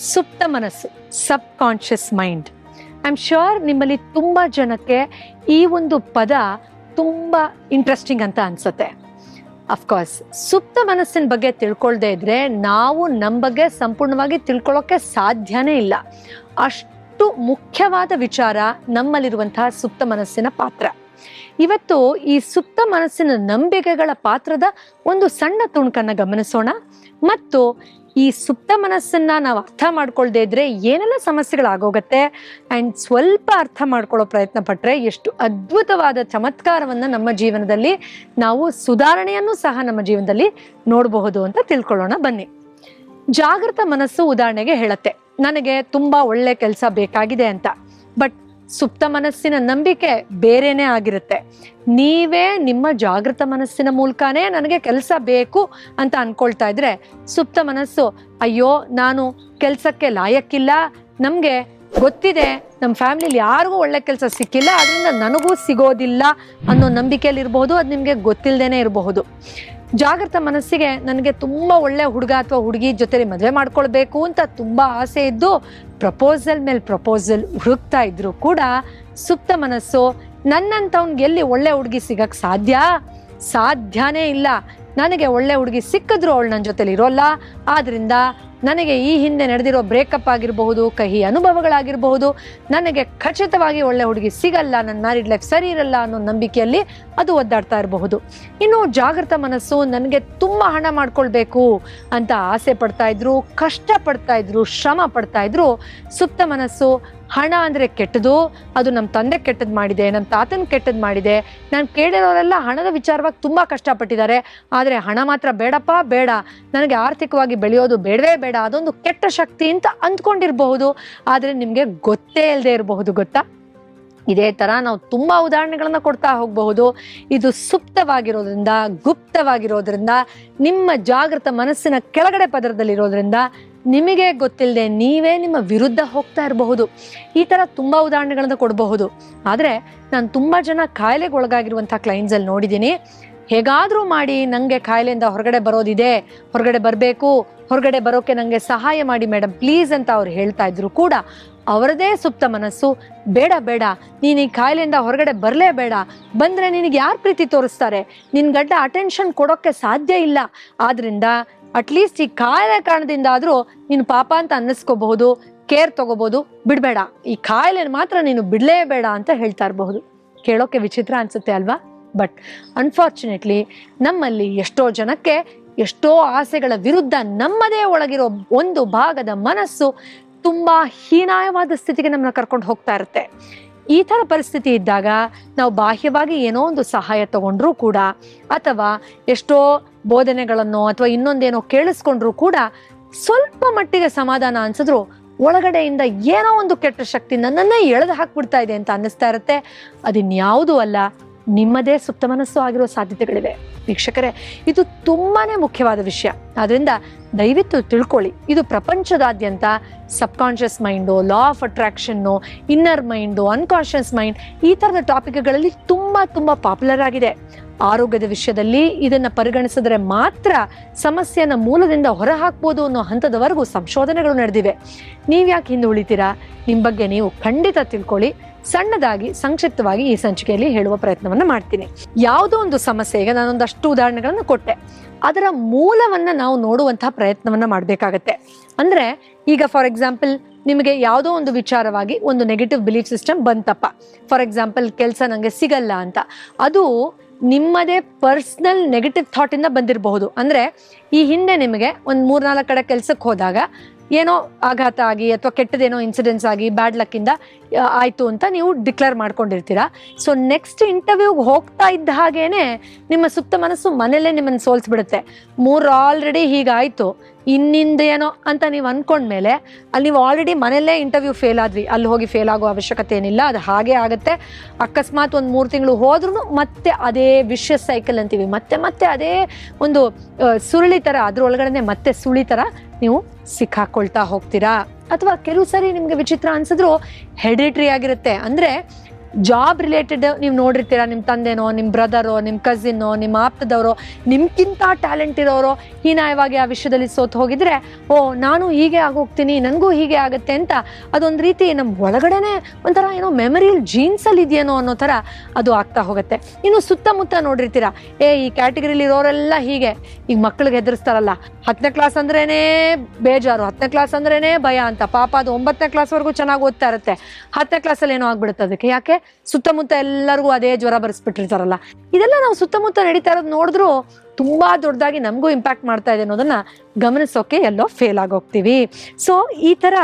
ಸುಪ್ತ ಮನಸ್ಸು subconscious mind I am sure ನಿಮ್ಮಲ್ಲಿ ತುಂಬ ಜನಕ್ಕೆ ಈ ಒಂದು ಪದ ತುಂಬ ಇಂಟ್ರೆಸ್ಟಿಂಗ್ ಅಂತ ಅನ್ಸುತ್ತೆ. ಅಫ್ಕೋರ್ಸ್ ಸುಪ್ತ ಮನಸ್ಸಿನ ಬಗ್ಗೆ ತಿಳ್ಕೊಳ್ದೇ ಇದ್ರೆ ನಾವು ನಮ್ಮ ಬಗ್ಗೆ ಸಂಪೂರ್ಣವಾಗಿ ತಿಳ್ಕೊಳ್ಳೋಕೆ ಸಾಧ್ಯನೇ ಇಲ್ಲ. ಅಷ್ಟು ಮುಖ್ಯವಾದ ವಿಚಾರ ನಮ್ಮಲ್ಲಿರುವಂತಹ ಸುಪ್ತ ಮನಸ್ಸಿನ ಪಾತ್ರ. ಇವತ್ತು ಈ ಸುಪ್ತ ಮನಸ್ಸಿನ ನಂಬಿಕೆಗಳ ಪಾತ್ರದ ಒಂದು ಸಣ್ಣ ತುಣುಕನ್ನು ಗಮನಿಸೋಣ. ಮತ್ತು ಈ ಸುಪ್ತ ಮನಸ್ಸನ್ನ ನಾವು ಅರ್ಥ ಮಾಡ್ಕೊಳ್ದೇ ಇದ್ರೆ ಏನೆಲ್ಲ ಸಮಸ್ಯೆಗಳಾಗೋಗತ್ತೆ ಆ್ಯಂಡ್ ಸ್ವಲ್ಪ ಅರ್ಥ ಮಾಡ್ಕೊಳ್ಳೋ ಪ್ರಯತ್ನ ಪಟ್ಟರೆ ಎಷ್ಟು ಅದ್ಭುತವಾದ ಚಮತ್ಕಾರವನ್ನ ನಮ್ಮ ಜೀವನದಲ್ಲಿ ನಾವು ಸುಧಾರಣೆಯನ್ನು ಸಹ ನಮ್ಮ ಜೀವನದಲ್ಲಿ ನೋಡಬಹುದು ಅಂತ ತಿಳ್ಕೊಳ್ಳೋಣ. ಬನ್ನಿ. ಜಾಗೃತ ಮನಸ್ಸು ಉದಾಹರಣೆಗೆ ಹೇಳತ್ತೆ. ನನಗೆ ತುಂಬಾ ಒಳ್ಳೆ ಕೆಲಸ ಬೇಕಾಗಿದೆ ಅಂತ. ಬಟ್ ಸುಪ್ತ ಮನಸ್ಸಿನ ನಂಬಿಕೆ ಬೇರೆನೇ ಆಗಿರುತ್ತೆ. ನೀವೇ ನಿಮ್ಮ ಜಾಗೃತ ಮನಸ್ಸಿನ ಮೂಲಕನೇ ನನಗೆ ಕೆಲಸ ಬೇಕು ಅಂತ ಅನ್ಕೊಳ್ತಾ ಇದ್ರೆ ಸುಪ್ತ ಮನಸ್ಸು, ಅಯ್ಯೋ, ನಾನು ಕೆಲಸಕ್ಕೆ ಲಾಯಕ್ಕಿಲ್ಲ. ನಮಗೆ ಗೊತ್ತಿದೆ ನಮ್ಮ ಫ್ಯಾಮಿಲಿಲಿ ಯಾರಿಗೂ ಒಳ್ಳೆ ಕೆಲಸ ಸಿಕ್ಕಿಲ್ಲ. ಅದರಿಂದ ನನಗೂ ಸಿಗೋದಿಲ್ಲ ಅನ್ನೋ ನಂಬಿಕೆಯಲ್ಲಿ ಇರಬಹುದು ಅದು ನಿಮಗೆ ಗೊತ್ತಿಲ್ಲದೇನೆ ಇರಬಹುದು. ಜಾಗೃತ ಮನಸ್ಸಿಗೆ ನನಗೆ ತುಂಬ ಒಳ್ಳೆ ಹುಡುಗ ಅಥವಾ ಹುಡುಗಿ ಜೊತೆಲಿ ಮದುವೆ ಮಾಡ್ಕೊಳ್ಬೇಕು ಅಂತ ತುಂಬ ಆಸೆ ಇದ್ದು ಪ್ರಪೋಸಲ್ ಮೇಲೆ ಪ್ರಪೋಸಲ್ ಹುಡುಕ್ತಾ ಇದ್ರು ಕೂಡ ಸುಪ್ತ ಮನಸ್ಸು ನನ್ನಂಥವ್ನಿಗೆ ಎಲ್ಲಿ ಒಳ್ಳೆ ಹುಡುಗಿ ಸಿಗಕ್ಕೆ ಸಾಧ್ಯ? ಸಾಧ್ಯನೇ ಇಲ್ಲ. ನನಗೆ ಒಳ್ಳೆ ಹುಡುಗಿ ಸಿಕ್ಕಿದ್ರು ಅವಳು ನನ್ನ ಜೊತೆಲಿ ಇರೋಲ್ಲ. ಆದ್ರಿಂದ ನನಗೆ ಈ ಹಿಂದೆ ನಡೆದಿರೋ ಬ್ರೇಕಪ್ ಆಗಿರಬಹುದು, ಕಹಿ ಅನುಭವಗಳಾಗಿರಬಹುದು, ನನಗೆ ಖಚಿತವಾಗಿ ಒಳ್ಳೆ ಹುಡುಗಿ ಸಿಗಲ್ಲ, ನನ್ನ ಮ್ಯಾರಿಡ್ ಲೈಫ್ ಸರಿ ಇರಲ್ಲ ಅನ್ನೋ ನಂಬಿಕೆಯಲ್ಲಿ ಅದು ಒದ್ದಾಡ್ತಾ ಇರಬಹುದು. ಇನ್ನು ಜಾಗೃತ ಮನಸ್ಸು, ನನಗೆ ತುಂಬ ಹಣ ಮಾಡ್ಕೊಳ್ಬೇಕು ಅಂತ ಆಸೆ ಪಡ್ತಾ ಇದ್ರು, ಕಷ್ಟ ಪಡ್ತಾ ಇದ್ರು, ಶ್ರಮ ಪಡ್ತಾ ಇದ್ರು, ಸುಪ್ತ ಮನಸ್ಸು, ಹಣ ಅಂದರೆ ಕೆಟ್ಟದು, ಅದು ನಮ್ಮ ತಂದೆ ಕೆಟ್ಟದ್ದು ಮಾಡಿದೆ ನಮ್ಮ ತಾತನ ಕೆಟ್ಟದ್ದು ಮಾಡಿದೆ, ನಾನು ಕೇಳಿರೋರೆಲ್ಲ ಹಣದ ವಿಚಾರವಾಗಿ ತುಂಬ ಕಷ್ಟಪಟ್ಟಿದ್ದಾರೆ, ಆದರೆ ಹಣ ಮಾತ್ರ ಬೇಡಪ್ಪ, ಬೇಡ. ನನಗೆ ಆರ್ಥಿಕವಾಗಿ ಬೆಳೆಯೋದು ಬೇಡವೇ ಬೇಡ. ಅದೊಂದು ಕೆಟ್ಟ ಶಕ್ತಿ ಅಂತ ಅಂದ್ಕೊಂಡಿರಬಹುದು, ಆದರೆ ನಿಮಗೆ ಗೊತ್ತೇ ಇಲ್ಲದೆ ಇರಬಹುದು, ಗೊತ್ತಾ? ಇದೇ ಥರ ನಾವು ತುಂಬಾ ಉದಾಹರಣೆಗಳನ್ನ ಕೊಡ್ತಾ ಹೋಗಬಹುದು. ಇದು ಸುಪ್ತವಾಗಿರೋದ್ರಿಂದ, ಗುಪ್ತವಾಗಿರೋದ್ರಿಂದ, ನಿಮ್ಮ ಜಾಗೃತ ಮನಸ್ಸಿನ ಕೆಳಗಡೆ ಪದರದಲ್ಲಿರೋದ್ರಿಂದ ನಿಮಗೆ ಗೊತ್ತಿಲ್ಲದೆ ನೀವೇ ನಿಮ್ಮ ವಿರುದ್ಧ ಹೋಗ್ತಾ ಇರಬಹುದು. ಈ ಥರ ತುಂಬ ಉದಾಹರಣೆಗಳನ್ನು ಕೊಡಬಹುದು. ಆದರೆ ನಾನು ತುಂಬ ಜನ ಕಾಯಿಲೆಗೆ ಒಳಗಾಗಿರುವಂಥ ಕ್ಲೈಂಟ್ಸಲ್ಲಿ ನೋಡಿದ್ದೀನಿ. ಹೇಗಾದರೂ ಮಾಡಿ ನನಗೆ ಕಾಯಿಲೆಯಿಂದ ಹೊರಗಡೆ ಬರೋದಿದೆ. ಹೊರಗಡೆ ಬರಬೇಕು. ಹೊರಗಡೆ ಬರೋಕ್ಕೆ ನನಗೆ ಸಹಾಯ ಮಾಡಿ ಮೇಡಮ್ ಪ್ಲೀಸ್ ಅಂತ ಅವ್ರು ಹೇಳ್ತಾ ಇದ್ರು ಕೂಡ ಅವರದೇ ಸುಪ್ತ ಮನಸ್ಸು. ಬೇಡ ಬೇಡ. ನೀನು ಈ ಕಾಯಿಲೆಯಿಂದ ಹೊರಗಡೆ ಬರಲೇಬೇಡ ಬಂದರೆ ನಿನಗೆ ಯಾರು ಪ್ರೀತಿ ತೋರಿಸ್ತಾರೆ? ನಿನ್ನ ಗಡ್ಡ ಅಟೆನ್ಷನ್ ಕೊಡೋಕ್ಕೆ ಸಾಧ್ಯ ಇಲ್ಲ. ಆದ್ದರಿಂದ ಅಟ್ಲೀಸ್ಟ್ ಈ ಕಾಯಿಲೆ ಕಾರಣದಿಂದ ಆದರೂ ನೀನು ಪಾಪ ಅಂತ ಅನ್ನಿಸ್ಕೋಬಹುದು ಕೇರ್ ತಗೋಬಹುದು. ಬಿಡಬೇಡ. ಈ ಕಾಯಿಲೆ ಮಾತ್ರ ನೀನು ಬಿಡಲೇಬೇಡ ಅಂತ ಹೇಳ್ತಾ ಇರಬಹುದು. ಕೇಳೋಕ್ಕೆ ವಿಚಿತ್ರ ಅನಿಸುತ್ತೆ ಅಲ್ವಾ? ಬಟ್ ಅನ್ಫಾರ್ಚುನೇಟ್ಲಿ ನಮ್ಮಲ್ಲಿ ಎಷ್ಟೋ ಜನಕ್ಕೆ ಎಷ್ಟೋ ಆಸೆಗಳ ವಿರುದ್ಧ ನಮ್ಮದೇ ಒಳಗಿರೋ ಒಂದು ಭಾಗದ ಮನಸ್ಸು ತುಂಬ ಹೀನಾಯವಾದ ಸ್ಥಿತಿಗೆ ನಮ್ಮನ್ನ ಕರ್ಕೊಂಡು ಹೋಗ್ತಾ ಇರುತ್ತೆ. ಈ ಥರ ಪರಿಸ್ಥಿತಿ ಇದ್ದಾಗ ನಾವು ಬಾಹ್ಯವಾಗಿ ಏನೋ ಒಂದು ಸಹಾಯ ತಗೊಂಡ್ರೂ ಕೂಡ ಅಥವಾ ಎಷ್ಟೋ ಬೋಧನೆಗಳನ್ನು ಅಥವಾ ಇನ್ನೊಂದೇನೋ ಕೇಳಿಸ್ಕೊಂಡ್ರೂ ಕೂಡ ಸ್ವಲ್ಪ ಮಟ್ಟಿಗೆ ಸಮಾಧಾನ ಅನ್ಸಿದ್ರು ಒಳಗಡೆಯಿಂದ ಏನೋ ಒಂದು ಕೆಟ್ಟ ಶಕ್ತಿ ನನ್ನನ್ನೇ ಎಳೆದು ಹಾಕ್ಬಿಡ್ತಾ ಇದೆ ಅಂತ ಅನ್ನಿಸ್ತಾ ಇರುತ್ತೆ. ಅದಿನ್ಯಾವುದೂ ಅಲ್ಲ ನಿಮ್ಮದೇ ಸುಪ್ತ ಮನಸ್ಸು ಆಗಿರೋ ಸಾಧ್ಯತೆಗಳಿವೆ. ವೀಕ್ಷಕರೇ, ಇದು ತುಂಬಾನೇ ಮುಖ್ಯವಾದ ವಿಷಯ. ಆದ್ರಿಂದ ದಯವಿಟ್ಟು ತಿಳ್ಕೊಳ್ಳಿ, ಇದು ಪ್ರಪಂಚದಾದ್ಯಂತ subconscious mind, law of attraction, inner mind, unconscious mind ಈ ಥರದ ಟಾಪಿಕ್ಗಳಲ್ಲಿ ತುಂಬಾ ತುಂಬಾ ಪಾಪ್ಯುಲರ್ ಆಗಿದೆ. ಆರೋಗ್ಯದ ವಿಷಯದಲ್ಲಿ ಇದನ್ನ ಪರಿಗಣಿಸಿದ್ರೆ ಮಾತ್ರ ಸಮಸ್ಯೆನ ಮೂಲದಿಂದ ಹೊರಹಾಕ್ಬೋದು ಅನ್ನೋ ಹಂತದವರೆಗೂ ಸಂಶೋಧನೆಗಳು ನಡೆದಿವೆ. ನೀವ್ಯಾಕೆ ಹಿಂದೆ ಉಳಿತೀರಾ? ನಿಮ್ಮ ಬಗ್ಗೆ ನೀವು ಖಂಡಿತ ತಿಳ್ಕೊಳ್ಳಿ. ಸಣ್ಣದಾಗಿ, ಸಂಕ್ಷಿಪ್ತವಾಗಿ ಈ ಸಂಚಿಕೆಯಲ್ಲಿ ಹೇಳುವ ಪ್ರಯತ್ನವನ್ನ ಮಾಡ್ತೀನಿ. ಯಾವುದೋ ಒಂದು ಸಮಸ್ಯೆಗೆ ನಾನೊಂದಷ್ಟು ಉದಾಹರಣೆಗಳನ್ನು ಕೊಟ್ಟೆ. ಅದರ ಮೂಲವನ್ನ ನಾವು ನೋಡುವಂತಹ ಪ್ರಯತ್ನವನ್ನ ಮಾಡಬೇಕಾಗತ್ತೆ. ಅಂದ್ರೆ, ಈಗ ಫಾರ್ ಎಕ್ಸಾಂಪಲ್ ನಿಮಗೆ ಯಾವುದೋ ಒಂದು ವಿಚಾರವಾಗಿ ಒಂದು ನೆಗೆಟಿವ್ ಬಿಲೀಫ್ ಸಿಸ್ಟಮ್ ಬಂತಪ್ಪ. ಫಾರ್ ಎಕ್ಸಾಂಪಲ್ ಕೆಲಸ ನನಗೆ ಸಿಗಲ್ಲ ಅಂತ. ಅದು ನಿಮ್ಮದೇ ಪರ್ಸ್ನಲ್ ನೆಗೆಟಿವ್ ಥಾಟಿಂದ ಬಂದಿರಬಹುದು. ಅಂದರೆ ಈ ಹಿಂದೆ ನಿಮಗೆ ಒಂದು ಮೂರ್ನಾಲ್ಕು ಕಡೆ ಕೆಲಸಕ್ಕೆ ಹೋದಾಗ ಏನೋ ಆಘಾತ ಆಗಿ ಅಥವಾ ಕೆಟ್ಟದೇನೋ ಇನ್ಸಿಡೆನ್ಸ್ ಆಗಿ ಬ್ಯಾಡ್ ಲಕ್ಕಿಂದ ಆಯಿತು ಅಂತ ನೀವು ಡಿಕ್ಲೇರ್ ಮಾಡ್ಕೊಂಡಿರ್ತೀರಾ. ಸೊ ನೆಕ್ಸ್ಟ್ ಇಂಟರ್ವ್ಯೂಗೆ ಹೋಗ್ತಾ ಇದ್ದ ಹಾಗೇನೆ ನಿಮ್ಮ ಸುಪ್ತ ಮನಸ್ಸು ಮನೇಲೇ ನಿಮ್ಮನ್ನು ಸೋಲ್ಸ್ಬಿಡುತ್ತೆ. ಮೂರ್ ಆಲ್ರೆಡಿ ಹೀಗಾಯ್ತು, ಇನ್ನಿಂದ ಏನೋ ಅಂತ ನೀವು ಅಂದ್ಕೊಂಡ್ಮೇಲೆ ಅಲ್ಲಿ ನೀವು ಆಲ್ರೆಡಿ ಮನೆಯಲ್ಲೇ ಇಂಟರ್ವ್ಯೂ ಫೇಲ್ ಆದ್ವಿ. ಅಲ್ಲಿ ಹೋಗಿ ಫೇಲ್ ಆಗೋ ಅವಶ್ಯಕತೆ ಏನಿಲ್ಲ, ಅದು ಹಾಗೆ ಆಗುತ್ತೆ. ಅಕಸ್ಮಾತ್ ಒಂದು ಮೂರು ತಿಂಗಳು ಹೋದ್ರೂ ಮತ್ತೆ ಅದೇ ವಿಷಯ ಸೈಕಲ್ ಅಂತೀವಿ. ಮತ್ತೆ ಮತ್ತೆ ಅದೇ ಒಂದು ಸುರುಳಿ ಥರ ಅದ್ರೊಳಗಡೆ ಮತ್ತೆ ಸುಳಿ ಥರ ನೀವು ಸಿಕ್ಕಾಕೊಳ್ತಾ ಹೋಗ್ತೀರಾ? ಅಥವಾ ಕೆಲವು ಸರಿ ನಿಮಗೆ ವಿಚಿತ್ರ ಅನ್ಸಿದ್ರು ಹೆಡಿಟ್ರಿ ಆಗಿರುತ್ತೆ. ಅಂದ್ರೆ ಜಾಬ್ ರಿಲೇಟೆಡ್ ನೀವು ನೋಡಿರ್ತೀರಾ ನಿಮ್ಮ ತಂದೆನೋ ನಿಮ್ಮ ಬ್ರದರೋ ನಿಮ್ಮ ಕಸಿನ್ನೋ ನಿಮ್ಮ ಆಪ್ತದವರೋ ನಿಮ್ಗಿಂತ ಟ್ಯಾಲೆಂಟ್ ಇರೋರು, ಹೀನಾಯವಾಗಿ ಆ ವಿಷಯದಲ್ಲಿ ಸೋತು ಹೋಗಿದ್ರೆ, ಓ, ನಾನು ಹೀಗೆ ಆಗೋಗ್ತೀನಿ, ನನಗೂ ಹೀಗೆ ಆಗುತ್ತೆ ಅಂತ ಅದೊಂದು ರೀತಿ ನಮ್ಮ ಒಳಗಡೆನೆ ಒಂಥರ ಏನೋ ಮೆಮರಿಯಲ್ ಜೀನ್ಸಲ್ಲಿ ಇದೆಯೇನೋ ಅನ್ನೋ ಥರ ಅದು ಆಗ್ತಾ ಹೋಗುತ್ತೆ. ಇನ್ನು ಸುತ್ತಮುತ್ತ ನೋಡಿರ್ತೀರಾ, ಏ, ಈ ಕ್ಯಾಟಗರಿಲಿ ಇರೋರೆಲ್ಲ ಹೀಗೆ, ಈಗ ಮಕ್ಳಿಗೆ ಹೆದರ್ಸ್ತಾರಲ್ಲ ಹತ್ತನೇ ಕ್ಲಾಸ್ ಅಂದ್ರೇನೆ ಬೇಜಾರು ಹತ್ತನೇ ಕ್ಲಾಸ್ ಅಂದ್ರೇನೆ ಭಯ ಅಂತ, ಪಾಪ ಅದು ಒಂಬತ್ತನೇ ಕ್ಲಾಸ್ವರೆಗೂ ಚೆನ್ನಾಗಿ ಓದ್ತಾ ಇರುತ್ತೆ, ಹತ್ತನೇ ಕ್ಲಾಸಲ್ಲಿ ಏನೋ ಆಗ್ಬಿಡುತ್ತೆ ಅದಕ್ಕೆ, ಯಾಕೆ? ಸುತ್ತಮುತ್ತ ಎಲ್ಲರಿಗೂ ಅದೇ ಜ್ವರ ಬರೆಸ್ಬಿಟ್ಟಿರ್ತಾರಲ್ಲ. ಇದೆಲ್ಲ ನಾವು ಸುತ್ತಮುತ್ತ ನಡೀತಾ ಇರೋದು ನೋಡಿದ್ರು ತುಂಬಾ ದೊಡ್ಡದಾಗಿ ನಮಗೂ ಇಂಪ್ಯಾಕ್ಟ್ ಮಾಡ್ತಾ ಇದೆ ಅನ್ನೋದನ್ನ ಗಮನಿಸೋಕೆ ಎಲ್ಲೋ ಫೇಲ್ ಆಗೋಗ್ತೀವಿ. ಸೊ ಈ ತರ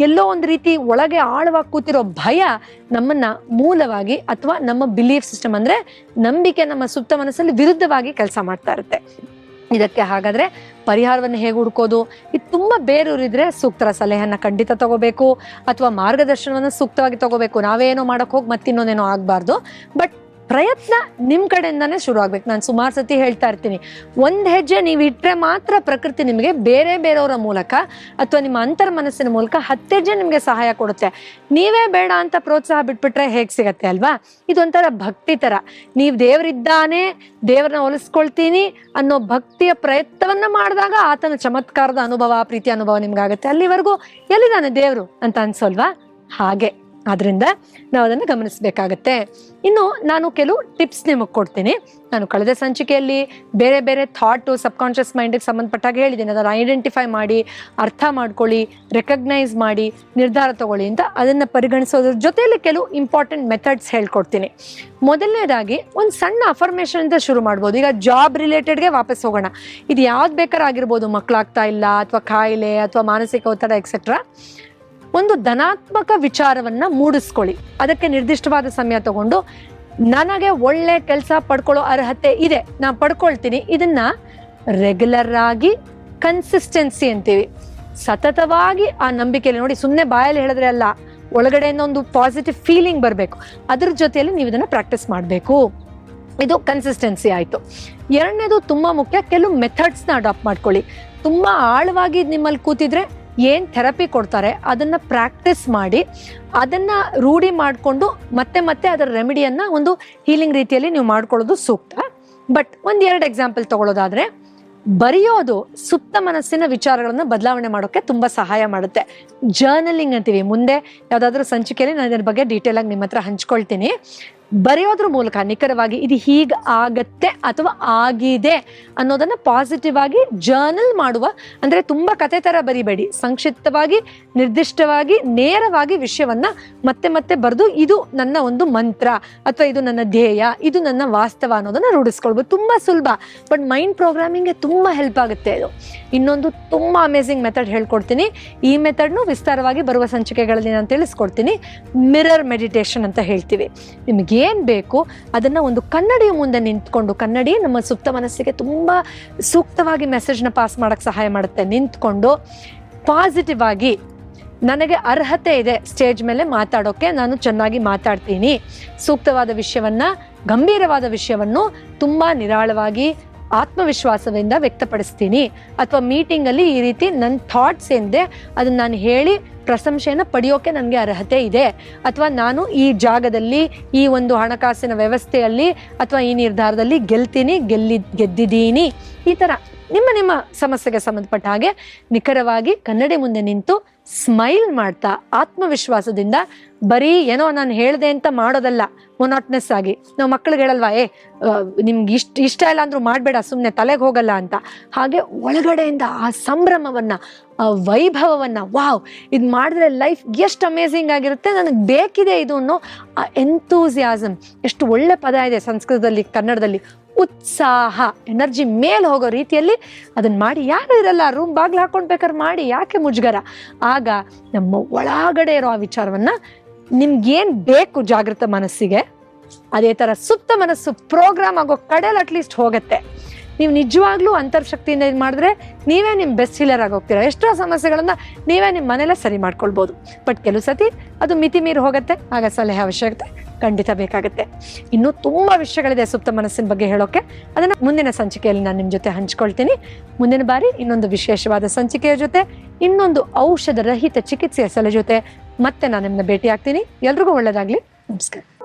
ಎಲ್ಲೋ ಒಂದು ರೀತಿ ಒಳಗೆ ಆಳವಾಗಿ ಕೂತಿರೋ ಭಯ ನಮ್ಮನ್ನ ಮೂಲವಾಗಿ ಅಥವಾ ನಮ್ಮ ಬಿಲೀಫ್ ಸಿಸ್ಟಮ್ ಅಂದ್ರೆ ನಂಬಿಕೆ ನಮ್ಮ ಸುತ್ತ ಮನಸ್ಸಲ್ಲಿ ವಿರುದ್ಧವಾಗಿ ಕೆಲಸ ಮಾಡ್ತಾ ಇರುತ್ತೆ. ಇದಕ್ಕೆ ಹಾಗಾದ್ರೆ ಪರಿಹಾರವನ್ನು ಹೇಗೆ ಹುಡ್ಕೋದು? ಇದು ತುಂಬ ಬೇರೆಯವರಿದ್ರೆ ಸೂಕ್ತರ ಸಲಹೆಯನ್ನು ಖಂಡಿತ ತಗೋಬೇಕು, ಅಥವಾ ಮಾರ್ಗದರ್ಶನವನ್ನು ಸೂಕ್ತವಾಗಿ ತಗೋಬೇಕು. ನಾವೇನೋ ಮಾಡೋಕ್ಕೆ ಹೋಗಿ ಮತ್ತಿನ್ನೊಂದೇನೋ ಆಗಬಾರ್ದು. ಬಟ್ ಪ್ರಯತ್ನ ನಿಮ್ಮ ಕಡೆಯಿಂದಾನೇ ಶುರು ಆಗ್ಬೇಕು. ನಾನು ಸುಮಾರು ಸತಿ ಹೇಳ್ತಾ ಇರ್ತೀನಿ. ಒಂದು ಹೆಜ್ಜೆ ನೀವು ಇಟ್ಟರೆ ಮಾತ್ರ ಪ್ರಕೃತಿ ನಿಮಗೆ ಬೇರೆ ಬೇರೆಯವರ ಮೂಲಕ ಅಥವಾ ನಿಮ್ಮ ಅಂತರ್ ಮನಸ್ಸಿನ ಮೂಲಕ ಹತ್ತೆಜ್ಜೆ ನಿಮಗೆ ಸಹಾಯ ಕೊಡುತ್ತೆ. ನೀವೇ ಬೇಡ ಅಂತ ಪ್ರೋತ್ಸಾಹ ಬಿಟ್ಬಿಟ್ರೆ ಹೇಗೆ ಸಿಗತ್ತೆ ಅಲ್ವಾ? ಇದೊಂಥರ ಭಕ್ತಿ ಥರ. ನೀವು ದೇವರಿದ್ದಾನೆ, ದೇವರನ್ನ ಒಲಿಸ್ಕೊಳ್ತೀನಿ ಅನ್ನೋ ಭಕ್ತಿಯ ಪ್ರಯತ್ನವನ್ನ ಮಾಡಿದಾಗ ಆತನ ಚಮತ್ಕಾರದ ಅನುಭವ, ಪ್ರೀತಿ ಅನುಭವ ನಿಮ್ಗಾಗತ್ತೆ. ಅಲ್ಲಿವರೆಗೂ ಎಲ್ಲಿದ್ದಾನೆ ದೇವರು ಅಂತ ಅನ್ಸೋಲ್ವಾ? ಹಾಗೆ. ಆದ್ರಿಂದ ನಾವು ಅದನ್ನು ಗಮನಿಸಬೇಕಾಗತ್ತೆ. ಇನ್ನು ನಾನು ಕೆಲವು ಟಿಪ್ಸ್ ನಿಮಗೆ ಕೊಡ್ತೀನಿ. ನಾನು ಕಳೆದ ಸಂಚಿಕೆಯಲ್ಲಿ ಬೇರೆ ಬೇರೆ ಥಾಟು ಸಬ್ಕಾನ್ಷಿಯಸ್ ಮೈಂಡಿಗೆ ಸಂಬಂಧಪಟ್ಟಾಗ ಹೇಳಿದ್ದೀನಿ. ಅದನ್ನು ಐಡೆಂಟಿಫೈ ಮಾಡಿ, ಅರ್ಥ ಮಾಡ್ಕೊಳ್ಳಿ ರೆಕಗ್ನೈಸ್ ಮಾಡಿ, ನಿರ್ಧಾರ ತಗೊಳ್ಳಿ ಅಂತ ಅದನ್ನು ಪರಿಗಣಿಸೋದ್ರ ಜೊತೆಯಲ್ಲಿ ಕೆಲವು ಇಂಪಾರ್ಟೆಂಟ್ ಮೆಥಡ್ಸ್ ಹೇಳ್ಕೊಡ್ತೀನಿ. ಮೊದಲನೇದಾಗಿ ಒಂದು ಸಣ್ಣ ಅಫರ್ಮೇಷನ್ ಅಂತ ಶುರು ಮಾಡ್ಬೋದು. ಈಗ ಜಾಬ್ ರಿಲೇಟೆಡ್ಗೆ ವಾಪಸ್ ಹೋಗೋಣ. ಇದು ಯಾವ್ದು ಬೇಕಾದ್ರೂ ಆಗಿರ್ಬೋದು. ಮಕ್ಕಳಾಗ್ತಾ ಇಲ್ಲ, ಅಥವಾ ಕಾಯಿಲೆ, ಅಥವಾ ಮಾನಸಿಕ ಒತ್ತಡ ಎಕ್ಸೆಟ್ರಾ ಒಂದು ಧನಾತ್ಮಕ ವಿಚಾರವನ್ನ ಮೂಡಿಸ್ಕೊಳ್ಳಿ. ಅದಕ್ಕೆ ನಿರ್ದಿಷ್ಟವಾದ ಸಮಯ ತಗೊಂಡು ನನಗೆ ಒಳ್ಳೆ ಕೆಲಸ ಪಡ್ಕೊಳ್ಳೋ ಅರ್ಹತೆ ಇದೆ, ನಾನು ಪಡ್ಕೊಳ್ತೀನಿ. ಇದನ್ನ ರೆಗ್ಯುಲರ್ ಆಗಿ ಕನ್ಸಿಸ್ಟೆನ್ಸಿ ಅಂತೀವಿ. ಸತತವಾಗಿ ಆ ನಂಬಿಕೆಯಲ್ಲಿ ನೋಡಿ ಸುಮ್ಮನೆ ಬಾಯಲ್ಲಿ ಹೇಳಿದ್ರೆ ಅಲ್ಲ ಒಳಗಡೆಯಿಂದ ಒಂದು ಪಾಸಿಟಿವ್ ಫೀಲಿಂಗ್ ಬರಬೇಕು. ಅದ್ರ ಜೊತೆಯಲ್ಲಿ ನೀವು ಇದನ್ನ ಪ್ರಾಕ್ಟೀಸ್ ಮಾಡಬೇಕು. ಇದು ಕನ್ಸಿಸ್ಟೆನ್ಸಿ ಆಯಿತು. ಎರಡನೇದು ತುಂಬ ಮುಖ್ಯ, ಕೆಲವು ಮೆಥಡ್ಸ್ನ ಅಡಾಪ್ಟ್ ಮಾಡ್ಕೊಳ್ಳಿ. ತುಂಬ ಆಳವಾಗಿ ನಿಮ್ಮಲ್ಲಿ ಕೂತಿದ್ರೆ ಏನು ಥೆರಪಿ ಕೊಡ್ತಾರೆ, ಅದನ್ನ ಪ್ರಾಕ್ಟೀಸ್ ಮಾಡಿ, ಅದನ್ನ ರೂಢಿ ಮಾಡಿಕೊಂಡು ಮತ್ತೆ ಮತ್ತೆ ಅದರ ರೆಮಿಡಿಯನ್ನ ಒಂದು ಹೀಲಿಂಗ್ ರೀತಿಯಲ್ಲಿ ನೀವು ಮಾಡ್ಕೊಳ್ಳೋದು ಸೂಕ್ತ. ಬಟ್ ಒಂದ್ ಎರಡು ಎಕ್ಸಾಂಪಲ್ ತಗೊಳ್ಳೋದಾದ್ರೆ ಬರೆಯೋದು ಸುಪ್ತ ಮನಸ್ಸಿನ ವಿಚಾರಗಳನ್ನ ಬದಲಾವಣೆ ಮಾಡೋಕೆ ತುಂಬಾ ಸಹಾಯ ಮಾಡುತ್ತೆ. ಜರ್ನಲಿಂಗ್ ಅಂತೀವಿ. ಮುಂದೆ ಯಾವ್ದಾದ್ರು ಸಂಚಿಕೆಯಲ್ಲಿ ನಾನು ಇದ್ರ ಬಗ್ಗೆ ಡೀಟೇಲ್ ಆಗಿ ನಿಮ್ಮ ಹತ್ರ ಹಂಚ್ಕೊಳ್ತೀನಿ. ಬರೆಯೋದ್ರ ಮೂಲಕ ನಿಖರವಾಗಿ ಇದು ಹೀಗೆ ಆಗತ್ತೆ ಅಥವಾ ಆಗಿದೆ ಅನ್ನೋದನ್ನ ಪಾಸಿಟಿವ್ ಆಗಿ ಜರ್ನಲ್ ಮಾಡುವ, ಅಂದ್ರೆ ತುಂಬಾ ಕತೆ ತರ ಬರಿಬೇಡಿ. ಸಂಕ್ಷಿಪ್ತವಾಗಿ, ನಿರ್ದಿಷ್ಟವಾಗಿ, ನೇರವಾಗಿ ವಿಷಯವನ್ನ ಮತ್ತೆ ಮತ್ತೆ ಬರೆದು ಇದು ನನ್ನ ಒಂದು ಮಂತ್ರ ಅಥವಾ ಇದು ನನ್ನ ಧ್ಯೇಯ, ಇದು ನನ್ನ ವಾಸ್ತವ ಅನ್ನೋದನ್ನ ರೂಢಿಸ್ಕೊಳ್ಬೋದು ತುಂಬಾ ಸುಲಭ ಬಟ್ ಮೈಂಡ್ ಪ್ರೋಗ್ರಾಮಿಂಗ್ಗೆ ತುಂಬಾ ಹೆಲ್ಪ್ ಆಗುತ್ತೆ ಇದು. ಇನ್ನೊಂದು ತುಂಬಾ ಅಮೇಸಿಂಗ್ ಮೆಥಡ್ ಹೇಳ್ಕೊಡ್ತೀನಿ. ಈ ಮೆಥಡ್ನು ವಿಸ್ತಾರವಾಗಿ ಬರುವ ಸಂಚಿಕೆಗಳಲ್ಲಿ ನಾನು ತಿಳಿಸ್ಕೊಡ್ತೀನಿ. ಮಿರರ್ ಮೆಡಿಟೇಷನ್ ಅಂತ ಹೇಳ್ತೀವಿ. ನಿಮ್ಗೆ ಏನ್ ಬೇಕು ಅದನ್ನ ಒಂದು ಕನ್ನಡಿಯ ಮುಂದೆ ನಿಂತ್ಕೊಂಡು ಕನ್ನಡಿ ನಮ್ಮ ಸುಪ್ತ ಮನಸ್ಸಿಗೆ ತುಂಬಾ ಸೂಕ್ತವಾಗಿ ಮೆಸೇಜ್ನ ಪಾಸ್ ಮಾಡಕ್ ಸಹಾಯ ಮಾಡುತ್ತೆ. ನಿಂತ್ಕೊಂಡು ಪಾಸಿಟಿವ್ ಆಗಿ ನನಗೆ ಅರ್ಹತೆ ಇದೆ ಸ್ಟೇಜ್ ಮೇಲೆ ಮಾತಾಡೋಕೆ ನಾನು ಚೆನ್ನಾಗಿ ಮಾತಾಡ್ತೀನಿ. ಸೂಕ್ತವಾದ ವಿಷಯವನ್ನ, ಗಂಭೀರವಾದ ವಿಷಯವನ್ನು ತುಂಬಾ ನಿರಾಳವಾಗಿ ಆತ್ಮವಿಶ್ವಾಸದಿಂದ ವ್ಯಕ್ತಪಡಿಸ್ತೀನಿ. ಅಥವಾ ಮೀಟಿಂಗಲ್ಲಿ ಈ ರೀತಿ ನನ್ನ ಥಾಟ್ಸ್ ಏನಿದೆ ಅದನ್ನು ನಾನು ಹೇಳಿ ಪ್ರಶಂಸೆಯನ್ನು ಪಡೆಯೋಕೆ ನನಗೆ ಅರ್ಹತೆ ಇದೆ. ಅಥವಾ ನಾನು ಈ ಜಾಗದಲ್ಲಿ, ಈ ಒಂದು ಹಣಕಾಸಿನ ವ್ಯವಸ್ಥೆಯಲ್ಲಿ, ಅಥವಾ ಈ ನಿರ್ಧಾರದಲ್ಲಿ ಗೆಲ್ತೀನಿ, ಗೆಲ್ಲಿ ಗೆದ್ದಿದ್ದೀನಿ ಈ ಥರ ನಿಮ್ಮ ನಿಮ್ಮ ಸಮಸ್ಯೆಗೆ ಸಂಬಂಧಪಟ್ಟ ಹಾಗೆ ನಿಖರವಾಗಿ ಕನ್ನಡಿ ಮುಂದೆ ನಿಂತು ಸ್ಮೈಲ್ ಮಾಡ್ತಾ ಆತ್ಮವಿಶ್ವಾಸದಿಂದ ಬರೀ ಏನೋ ನಾನು ಹೇಳ್ದೆ ಅಂತ ಮಾಡೋದಲ್ಲ ಮೊನಾಟ್ನೆಸ್ ಆಗಿ. ನಾವು ಮಕ್ಳಿಗೆ ಹೇಳಲ್ವಾ, ಏ ನಿಮ್ಗೆ ಇಷ್ಟ ಇಷ್ಟ ಇಲ್ಲ ಅಂದ್ರೂ ಮಾಡಬೇಡ ಸುಮ್ಮನೆ ತಲೆಗೆ ಹೋಗಲ್ಲ ಅಂತ. ಹಾಗೆ ಒಳಗಡೆಯಿಂದ ಆ ಸಂಭ್ರಮವನ್ನು, ಆ ವೈಭವವನ್ನು, ವಾವ್, ಇದು ಮಾಡಿದ್ರೆ ಲೈಫ್ ಎಷ್ಟು ಅಮೇಝಿಂಗ್ ಆಗಿರುತ್ತೆ, ನನಗೆ ಬೇಕಿದೆ ಇದು ಅನ್ನೋ ಆ ಎಂತೂಸಿಯಾಸಮ್ ಎಷ್ಟು ಒಳ್ಳೆ ಪದ ಇದೆ ಸಂಸ್ಕೃತದಲ್ಲಿ, ಕನ್ನಡದಲ್ಲಿ. ಉತ್ಸಾಹ, ಎನರ್ಜಿ ಮೇಲೆ ಹೋಗೋ ರೀತಿಯಲ್ಲಿ ಅದನ್ನು ಮಾಡಿ. ಯಾರು ಇರಲ್ಲ ರೂಮ್ ಬಾಗ್ಲು ಹಾಕೊಂಡು ಬೇಕಾದ್ರೆ ಮಾಡಿ, ಯಾಕೆ ಮುಜುಗರ? ಆಗ ನಮ್ಮ ಒಳಗಡೆ ಇರೋ ಆ ವಿಚಾರವನ್ನು ನಿಮ್ಗೇನು ಬೇಕು ಜಾಗೃತ ಮನಸ್ಸಿಗೆ, ಅದೇ ಥರ ಸುಪ್ತ ಮನಸ್ಸು ಪ್ರೋಗ್ರಾಮ್ ಆಗೋ ಕಡೆಯಲ್ಲಿ ಅಟ್ಲೀಸ್ಟ್ ಹೋಗುತ್ತೆ. ನೀವು ನಿಜವಾಗ್ಲೂ ಅಂತರ್ಶಕ್ತಿಯಿಂದ ಇದು ಮಾಡಿದ್ರೆ ನೀವೇ ನಿಮ್ಮ ಬೆಸ್ಟ್ ಹೀಲರ್ ಆಗಿ ಹೋಗ್ತೀರಾ? ಎಷ್ಟೋ ಸಮಸ್ಯೆಗಳನ್ನು ನೀವೇ ನಿಮ್ಮ ಮನೇಲೇ ಸರಿ ಮಾಡ್ಕೊಳ್ಬೋದು. ಬಟ್ ಕೆಲವು ಸತಿ ಅದು ಮಿತಿ ಮೀರಿ ಹೋಗುತ್ತೆ. ಆಗ ಸಲಹೆ ಅವಶ್ಯಕತೆ ಖಂಡಿತ ಬೇಕಾಗುತ್ತೆ. ಇನ್ನೂ ತುಂಬ ವಿಷಯಗಳಿದೆ ಸುಪ್ತ ಮನಸ್ಸಿನ ಬಗ್ಗೆ ಹೇಳೋಕೆ. ಅದನ್ನು ಮುಂದಿನ ಸಂಚಿಕೆಯಲ್ಲಿ ನಾನು ನಿಮ್ಮ ಜೊತೆ ಹಂಚ್ಕೊಳ್ತೀನಿ. ಮುಂದಿನ ಬಾರಿ ಇನ್ನೊಂದು ವಿಶೇಷವಾದ ಸಂಚಿಕೆಯ ಜೊತೆ, ಇನ್ನೊಂದು ಔಷಧ ರಹಿತ ಚಿಕಿತ್ಸೆಯ ಸಲಹೆ ಜೊತೆ ಮತ್ತೆ ನಾನು ನಿಮ್ಮನ್ನ ಭೇಟಿ ಆಗ್ತೀನಿ ಎಲ್ರಿಗೂ ಒಳ್ಳೆಯದಾಗಲಿ ನಮಸ್ಕಾರ.